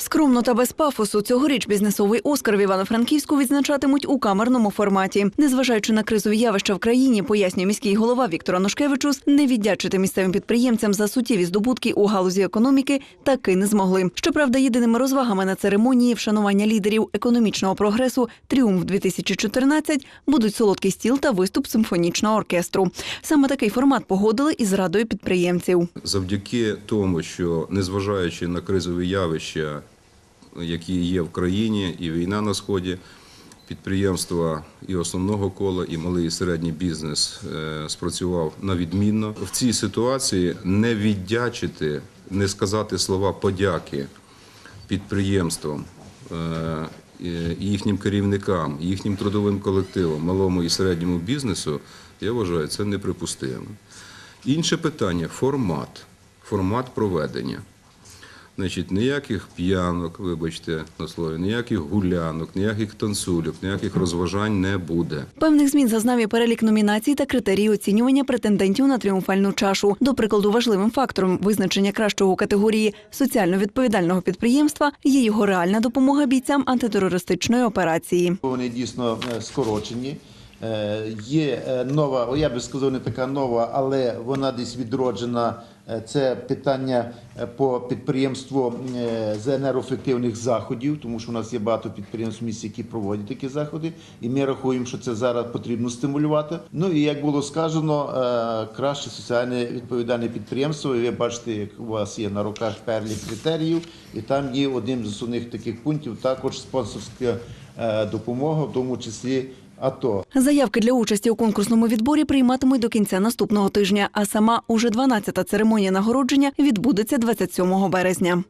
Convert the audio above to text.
Скромно та без пафосу цьогоріч бізнесовий Оскар в Івано-Франківську відзначатимуть у камерному форматі. Незважаючи на кризові явища в країні, пояснює міський голова Віктор Анушкевичус, не віддячити місцевим підприємцям за суттєві здобутки у галузі економіки таки не змогли. Щоправда, єдиними розвагами на церемонії вшанування лідерів економічного прогресу Тріумф 2014 будуть солодкий стіл та виступ симфонічного оркестру. Саме такий формат погодили із радою підприємців. Завдяки тому, що незважаючи на кризові явища, які є в країні, і війна на сході, підприємства і основного кола, і малий і середній бізнес е, спрацював на відмінно. В цій ситуації не віддячити, не сказати слова подяки підприємствам. е, їхнім керівникам, їхнім трудовим колективам, малому і середньому бізнесу, я вважаю, це неприпустимо. Інше питання формат, формат проведення. Значить, ніяких п'янок, вибачте на слові, ніяких гулянок, ніяких танцюльок, ніяких розважань не буде. Певних змін зазнав і перелік номінацій та критерії оцінювання претендентів на тріумфальну чашу. До прикладу, важливим фактором визначення кращого категорії соціально відповідального підприємства є його реальна допомога бійцям антитерористичної операції. Вони дійсно е, скорочені. Е, Є е, нова, я би сказав, не така нова, але вона десь відроджена. Е, Це питання е, по підприємству е, з енергоефективних заходів, тому що у нас є багато підприємств в які проводять такі заходи, і ми рахуємо, що це зараз потрібно стимулювати. Ну і як було сказано, краще соціально відповідальне підприємство. Ви бачите, як у вас є на руках перелік критеріїв, і там є одним з основних таких пунктів також спонсорська е, допомога, в тому числі АТО. Заявки для участі у конкурсному відборі прийматимуть до кінця наступного тижня, а сама уже 12-та церемонія нагородження відбудеться 27 березня.